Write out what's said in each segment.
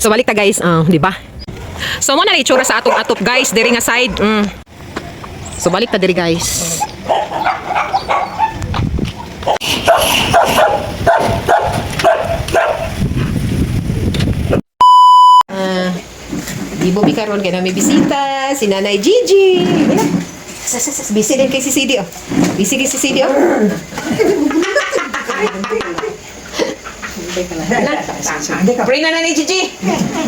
So balik ta guys, ah, di ba? So mo na itsura sa atong atop guys, diri nga side. Mm. So balik ta diri guys. Ah, di mo karon kay na may bisita, si Nanay Gigi. Sas, busy din kay si Sidi, oh. Busy kay si oh. Na, pray na Nanay Gigi.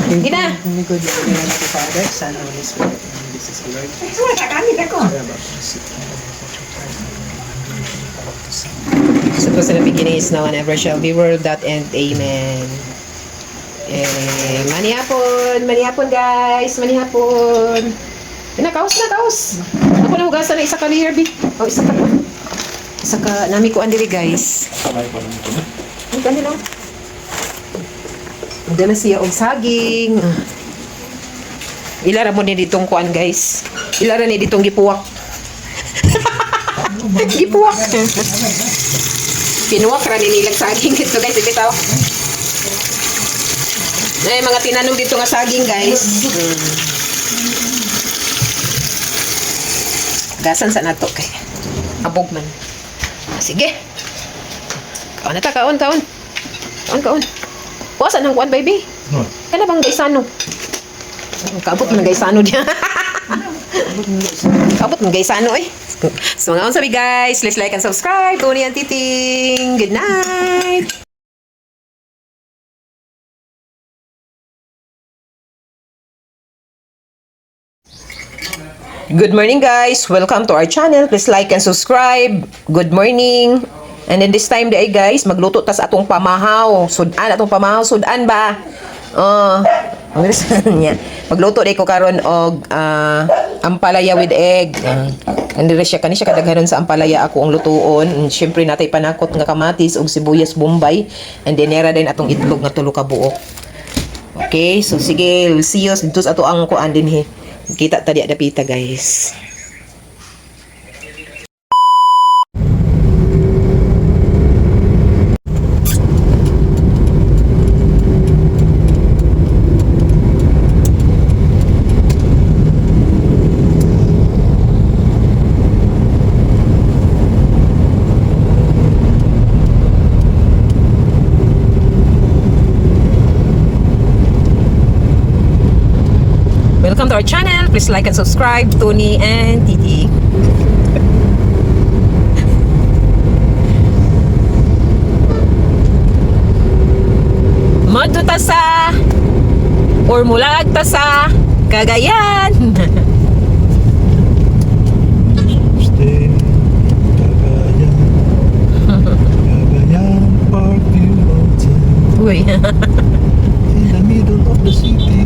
Hindi na. In the good name of the Father, Son, and Holy Spirit. This is the Lord. So it was in the beginning, is now, and ever shall be, world that end. Amen. Eh, manihapon, manihapon guys, manihapon. Eh, nakaos na, kaos. Ako na hugasan na isa ka layer, bi. O, isa ka pa. Isa ka, nami ko andiri guys. Ang ganda lang. Ang na siya og saging. Ah. Ilara mo ni ditong kuan guys. Ilara ni ditong gipuwak. gipuwak. Pinuwak ra ni nilang saging dito guys, bitaw. Ay, mga tinanong dito nga saging guys. Mm. Gasan sa nato kay. Abog man. Sige. Kaon na ta, kaon, kaon. Kaon, kaon. Kuwasan ng kuan, baby. No. Kaya bang gaisano? Kaabot mo ng gaisano diya. Kaabot mo ng gaisano eh. So nga sabi guys, please like and subscribe. Tony and Titing. Good night. Good morning guys. Welcome to our channel. Please like and subscribe. Good morning. And then this time day guys, magluto tas atong pamahaw. Sudan atong pamahaw. Sudan ba? Oh, ang niya. Magluto day ko karon og ah, ampalaya with egg. Uh, Andi siya kani siya kadaghanon sa ampalaya ako ang lutuon. And syempre natay panakot nga kamatis og sibuyas bombay. And then nera din atong itlog nga tulo ka buok. Okay, so sige, we'll see you dito sa ato ang kuan din he. Kita tadi ada pita guys. Welcome to our channel. Please like and subscribe. Tony and Titi. Madto ta sa or mulag ta sa Cagayan. Uy. In the middle of the city.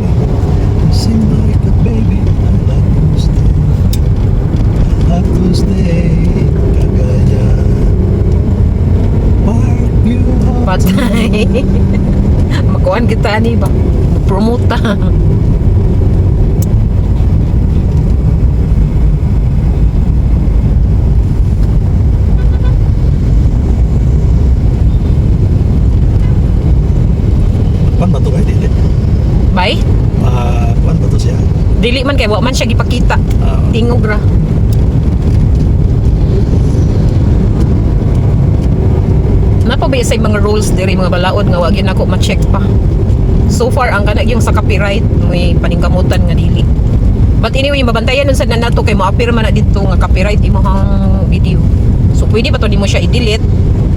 You seem like a baby. I like to stay. I like to stay. Cagayan. Parkview Mountain. Patay. Makuan kita ni ba? Promote ta. Pan ba to kay dili? Bye. Ah, pan ba to siya? Dili man kay wa man siya gipakita. Ah, Tingog ra. Napa ba sa mga rules diri mga balaod nga wa gyud nako ma-check pa. So far ang kana yung sa copyright may paningkamutan nga dili. But anyway, mabantayan nun sa nato kay mo-appear man na dito nga copyright imong video. So pwede pa to nimo siya i-delete.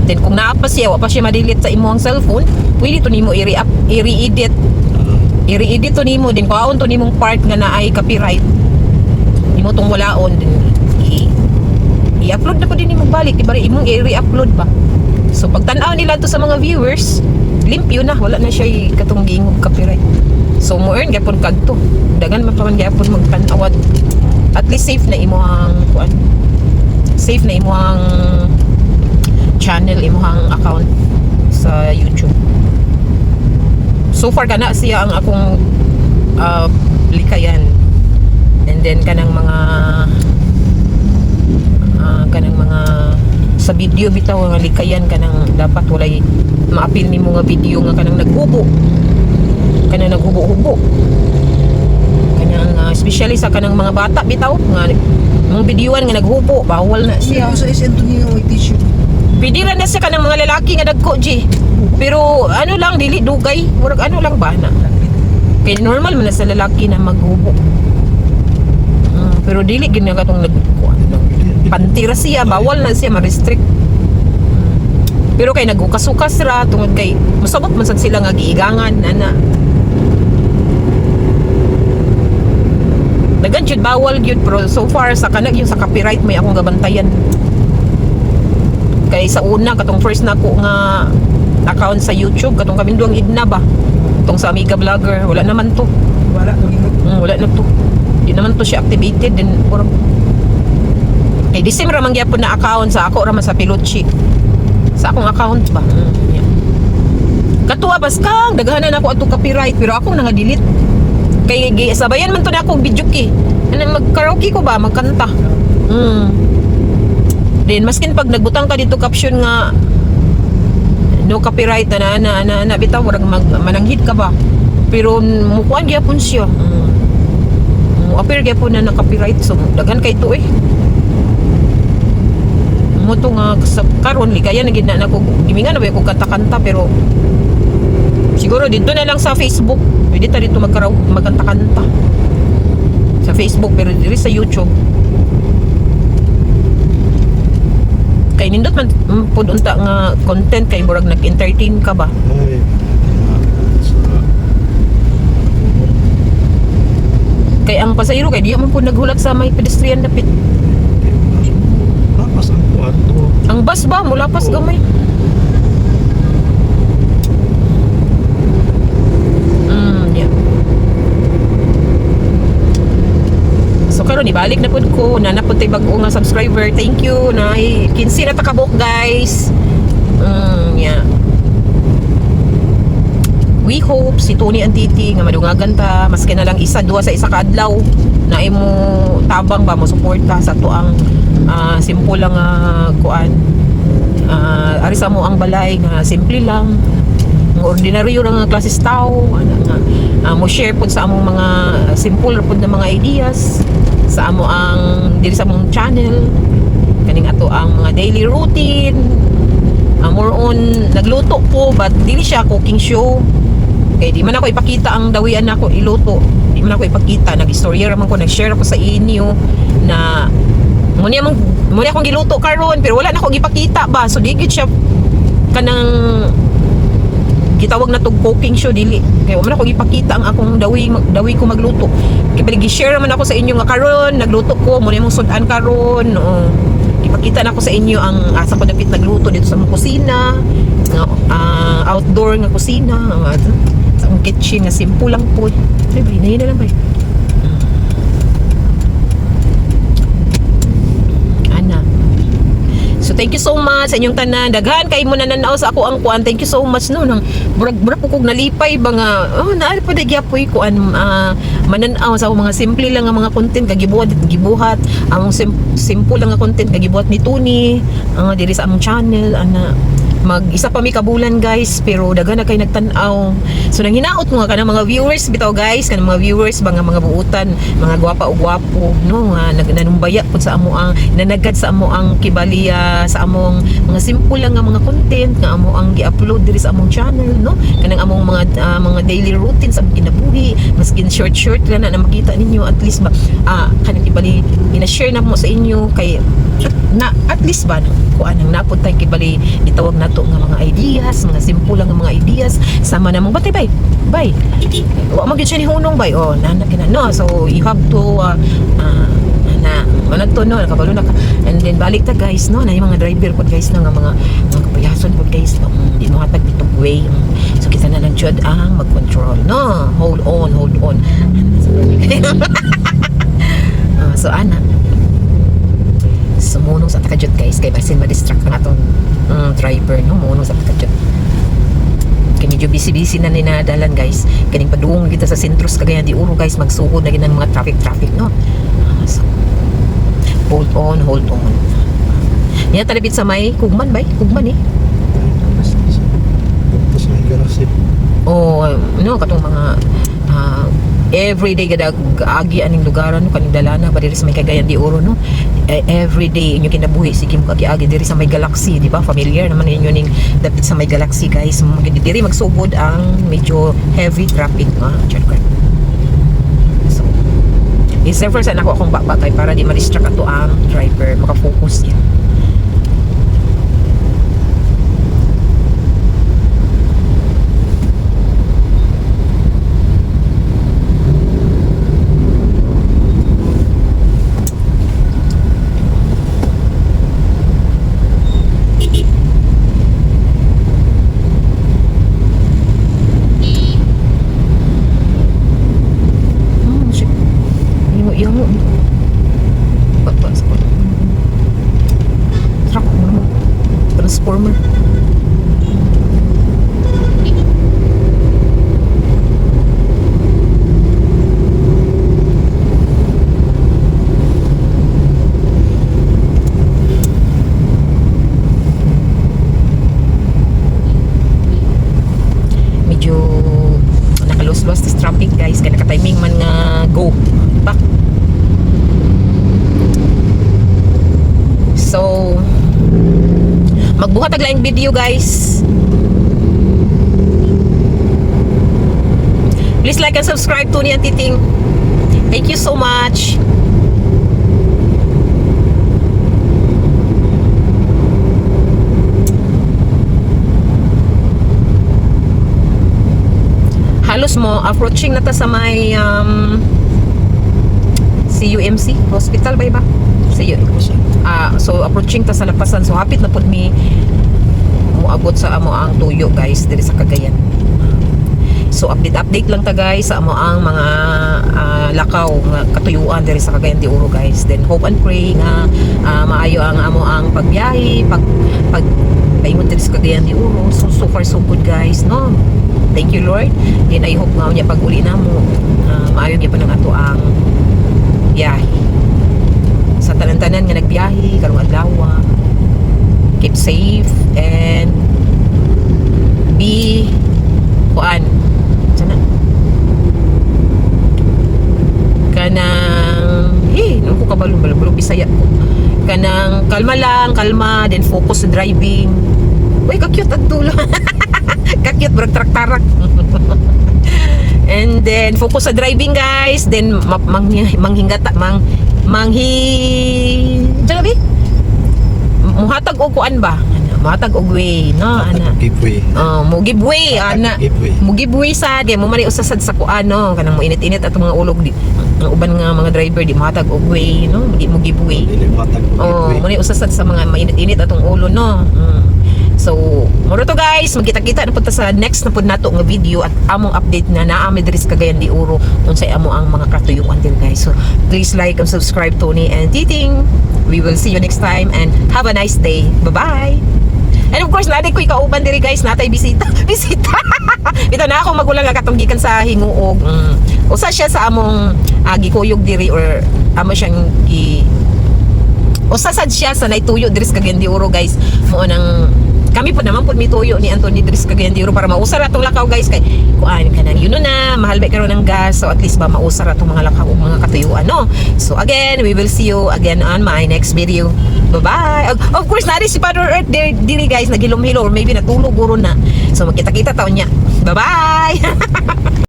Then kung naa pa siya, wa pa siya ma-delete sa imong cellphone, pwede to nimo i-re- i-re-edit i-re-edit to nimo din kuhaon to nimong part nga naay copyright nimo tong walaon din i-upload na po din nimo balik di ba imong i-re-upload ba so pag tan-aw nila to sa mga viewers limpyo na. Wala na siya katong giingog copyright. So mo earn gyapon kadto. Dagan man pa man gyapon magtan-awad. At least safe na imong kuan safe na imong channel imong account sa YouTube. So far kana siya ang akong uh, likayan. And then kanang mga uh, kanang mga sa video bitaw nga likayan kanang dapat walay maapil nimo nga video nga kanang nagubo. Kanang naghubo-hubo kanang uh, especially sa kanang mga bata bitaw nga mga bidyuan nga naghubo bawal na siya. Siya sa S. Antonio pwede ra na sa kanang mga lalaki nga dagko G. Pero ano lang dili dugay. Murag ano lang ba na kay normal man sa lalaki na maghubo Mm, pero dili gid nga katong nag pantira siya bawal na siya ma-restrict pero kay nagukasukas ra tungod kay masabot man sad sila nga giigangan ana Dagan jud bawal gyud pero so far sa kanag yung sa copyright may akong gabantayan. Kay sa una katong first nako nga account sa YouTube katong kaminduang idna ba. Tong sa Amiga Vlogger wala naman to. Wala, maging Mm, wala na to. Di naman to siya activated din Kay di ra man gyapon na account sa ako ra man sa Piluchi. Sa akong account ba. Mm, yeah. Katuwa bas kang daghanan ako ato copyright pero ako na nga delete. Kay sabayan man to na akong video ki. Ano mag karaoke ko ba magkanta. Mm. Then maskin pag nagbutang ka dito caption nga no copyright na na na, na bitaw murag mag, mananghid ka ba. Pero mukuan gyapon siya. Mm. Mo appear gyapon na na copyright so daghan kay to eh. Mo to nga sa karon ligaya na gid na nako gimingan na ba ko kanta-kanta pero siguro dito na lang sa Facebook. Pwede ta dito magkaraw magkanta-kanta. Sa Facebook pero diri sa YouTube. Kay nindot man mm, pud unta nga content kay murag nag-entertain ka ba. Ay. Kay ang pasahero kay di man pud naghulat sa may pedestrian dapit. Tapos ang kwarto. Ang bus ba mula pas Oo. gamay. Mm, yeah. So karon ibalik na pud ko na napud tay bag-o nga subscriber. Thank you na 15 na takabok guys. Mm, yeah. We hope si Tony and Titi nga madungagan ta maski na lang isa duwa sa isa ka adlaw na imo tabang ba mo suporta sa tuang ah, simple lang nga kuan. Ah, ari mo ang balay nga simple lang. Nga ordinaryo lang nga klases tao ana nga. Ah, mo share pud sa among mga simple pud na mga ideas. Sa amo ang diri sa among channel. Kaning ato ang mga daily routine. Ah, more on nagluto ko but dili siya cooking show. Kay di man ako ipakita ang dawian nako iluto. Di man ako ipakita. Nag-istorya raman ko nag-share ako sa inyo na muna mong muna akong giluto karon pero wala na akong ipakita ba? So di gid siya kanang gitawag na tog cooking show dili. Kay wala man ako ipakita ang akong dawi dawi ko magluto. Kay bali gi-share man ako sa inyo nga karon nagluto ko muna mong sudan karon oo ipakita na ako sa inyo ang asa ko dapit nagluto dito sa mong kusina nga ah, outdoor nga kusina sa mong kitchen nga simple lang po. Ay na lang ba ana So thank you so much sa inyong tanan. Daghan kay mo nananaw sa ako ang kuan. Thank you so much no nang ko kog nalipay ba nga oh naa pa gyapoy kuan ah, mananaw sa mga simple lang nga mga content kagibuhat gibuhat among sim, simple lang nga content kagibuhat ni Tony ang diri sa among channel ana mag isa pa mi kabulan guys pero daghan na kay nagtan-aw. So nang hinaot mo nga kanang mga viewers bitaw guys kanang mga viewers ba mga buutan mga gwapa o gwapo no nga nag nanumbaya pud sa amo ang nanagad sa amo ang kibaliya sa among mga simple lang nga mga content nga amo ang gi-upload diri sa among channel no? Kanang among mga ah, mga daily routines sa kinabuhi maskin short short lang na, na makita ninyo at least ba ah kanang kibali ina-share na mo sa inyo kay na at least ba kuan ang napod kibali itawag nato nga mga ideas mga simple nga mga ideas. Sama na mo batay bay bay wa man gyud ni hunong bay oh na na no. So you have to uh, uh, na manad to no. Nakabalo na and then balik ta guys no. Na yung mga driver po guys no nga mga mga kapayason po guys no. Mm, di mo hatag dito way. Mm. so kita na lang jud ang mag-control no. Hold on hold on. So ana sumunong sa takajut guys kay basin ma-distract ang atong mm, driver no munong sa takajut kay medyo busy-busy na ninadalan guys kaning padung kita sa sentros kagayan di uro guys magsugod na ginang mga traffic traffic no Ah, so, hold on hold on yan talibit sa may kugman bay kugman eh Tapos na Pero si o no katong mga ah, everyday gadag agi aning lugaran no kaning dalana pa diri sa may Cagayan de Oro no? Eh, everyday inyo kinabuhi sige mo agi agi diri sa may galaxy di ba? Familiar naman ninyo ning dapit sa may galaxy guys. Mo diri magsugod ang medyo heavy traffic nga check ko so i-server sa ako akong baba kay para di ma-distract ato ang driver makafocus yan Oh, shit. Imo imo. Ba ba sa Truck mo. Transformer. medyo nakaluslos tas traffic guys kaya naka-timing man nga go back so magbuhat ang laing video guys. Please like and subscribe to ni Titing thank you so much. Halos mo approaching na ta sa may um, CUMC hospital ba iba? CU, ah so approaching ta sa lapasan. So hapit na pud mi moabot sa amo ang tuyo guys diri sa Cagayan. So update update lang ta guys sa amo ang mga ah, lakaw nga katuyuan diri sa Cagayan de Oro guys. Then hope and pray nga ah, maayo ang amo ang pagbiyahe pag pag paingon diri sa Cagayan de Oro. So so far so good guys no? Thank you Lord. Then I hope nga niya pag uli na mo ah, maayo gyud pa ato ang biyahe. Sa tanan-tanan nga nagbiyahe karong adlaw keep safe and be kuan sana. Kanang eh nung ko kabalo balo balo bisaya ko. Kanang kalma lang kalma then focus sa driving. Uy ka-cute at tulo ka-cute brag tarak-tarak and then focus sa driving guys. Then ma- manghi- manghingata mang manghi Diyan og kuan ba Ana, muhatag og way no ana giveaway. Oh, mo giveaway ana. Mo giveaway sa di mo mali usasad sa kuan no kanang mo init-init at mga ulog di ang uban nga mga driver di muhatag og way no di mo giveaway. Matag Oh, mali usasad sa mga mainit-init atong ulo no. Mm. So, moro to guys, magkita-kita na punta sa next na pud nato nga video at among update na naami diri sa Cagayan de Oro unsay amo ang mga katuyuan din guys. So, please like and subscribe Tony and Titing. We will see you next time and have a nice day. Bye-bye. And of course, naday ko ikauban diri guys, natay bisita. bisita. Ito na ako magulang nga katong gikan sa hinguog. Mm. Usa siya sa among uh, gikuyog diri or amo siyang gi usasad siya sa naituyo diri sa Cagayan de Oro guys mo nang kami po naman po may tuyo ni Anthony Dris Cagayan de Oro para mausar atong lakaw guys. Kay kuan ka nang yun na mahal ba karon ng gas? So at least ba mausar atong mga lakaw mga katuyuan no? So again we will see you again on my next video. Bye bye of, course nari si Father Earth diri, diri guys nagilom-hilo or maybe natulog guro na. So magkita-kita taon niya. Bye bye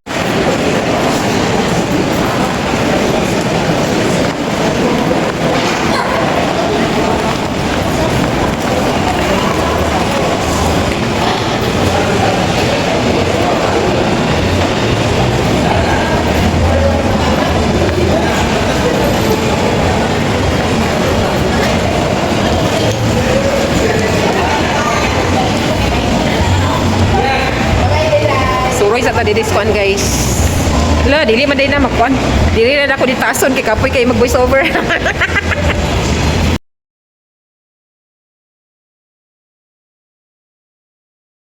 Suroy sa guys. Lo, dili man din na makuan. Dili na ako ditason kay kapoy kay mag voice over.